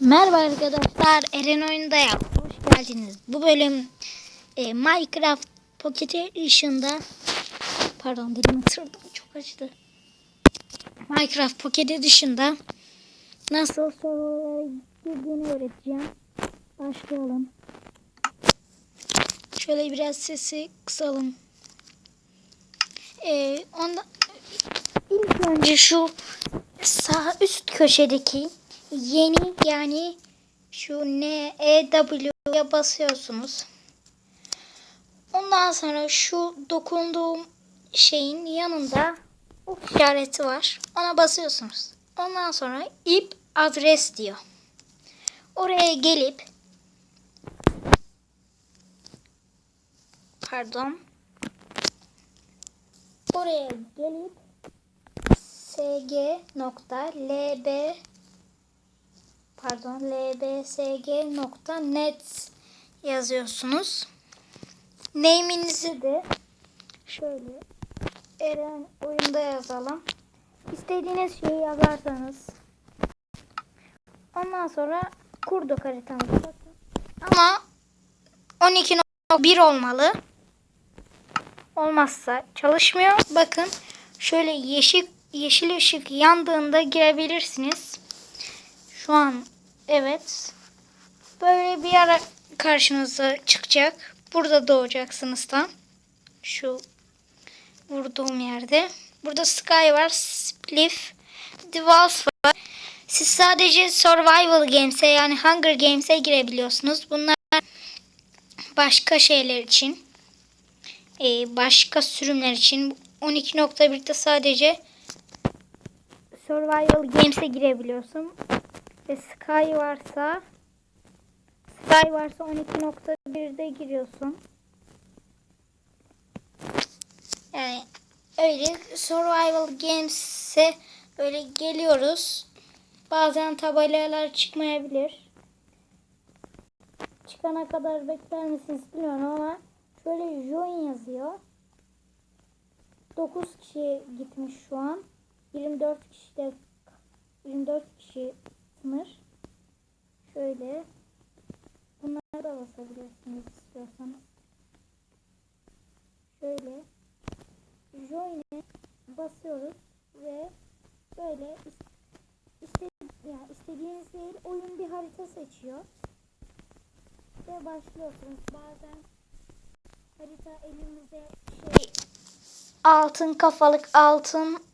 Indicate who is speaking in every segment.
Speaker 1: Merhaba arkadaşlar, Eren Oyunda'ya hoş geldiniz. Bu bölüm e, Minecraft Pocket Edition'da pardon dilimi ısırdım çok acıdı. Minecraft Pocket Edition'da nasıl sorulara girdiğini öğreteceğim. Başlayalım. Şöyle biraz sesi kısalım. E, onda, ilk önce şu sağ üst köşedeki yeni yani şu N E W'ye basıyorsunuz. Ondan sonra şu dokunduğum şeyin yanında ok işareti var. Ona basıyorsunuz. Ondan sonra ip adres diyor. Oraya gelip pardon oraya gelip sg.lb pardon lbsg.net yazıyorsunuz. Name'inizi de şöyle Eren oyunda yazalım. İstediğiniz şeyi yazarsanız ondan sonra kurduk haritamızı. Ama 12.1 olmalı. Olmazsa çalışmıyor. Bakın şöyle yeşil yeşil ışık yandığında girebilirsiniz. Şu an evet. Böyle bir ara karşınıza çıkacak. Burada doğacaksınız tam. Şu vurduğum yerde. Burada Sky var. Spliff. The var. Siz sadece Survival Games'e yani Hunger Games'e girebiliyorsunuz. Bunlar başka şeyler için. Ee, başka sürümler için. 12.1'de sadece Survival Games'e girebiliyorsun. Ve Sky varsa Sky varsa 12.1'de giriyorsun. Yani öyle Survival Games'e böyle geliyoruz. Bazen tabelalar çıkmayabilir. Çıkana kadar bekler misiniz bilmiyorum ama şöyle join yazıyor. 9 kişi gitmiş şu an. 24 kişi de 24 kişi sınır. Şöyle bunlara da basabilirsiniz istiyorsanız. Şöyle join'e basıyoruz ve böyle iste, yani istediğiniz değil oyun bir harita seçiyor. Ve başlıyorsunuz. Bazen harita elimize şey altın kafalık altın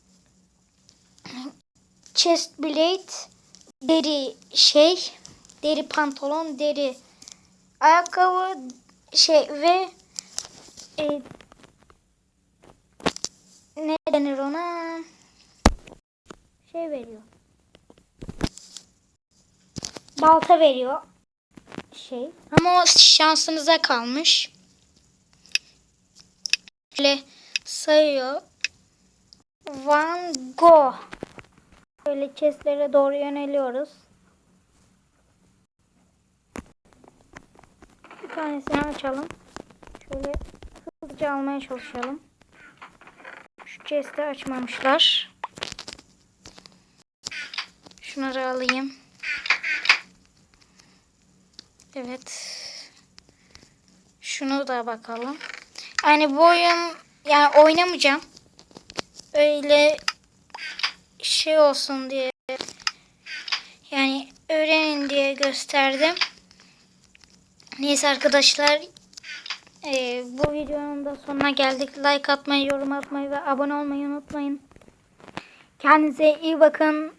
Speaker 1: chest blade deri şey deri pantolon deri ayakkabı şey ve e, ne denir ona? Şey veriyor. Balta veriyor. Şey. Ama o şansınıza kalmış. Şöyle sayıyor. Van Gogh Böyle chestlere doğru yöneliyoruz. Bir tanesini açalım. Şöyle hızlıca almaya çalışalım. Şu chest'i açmamışlar. Şunları alayım. Evet. Şunu da bakalım. Yani bu oyun yani oynamayacağım. Öyle şey olsun diye yani öğrenin diye gösterdim. Neyse arkadaşlar e, bu videonun da sonuna geldik. Like atmayı, yorum atmayı ve abone olmayı unutmayın. Kendinize iyi bakın.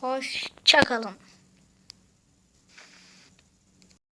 Speaker 1: Hoşçakalın.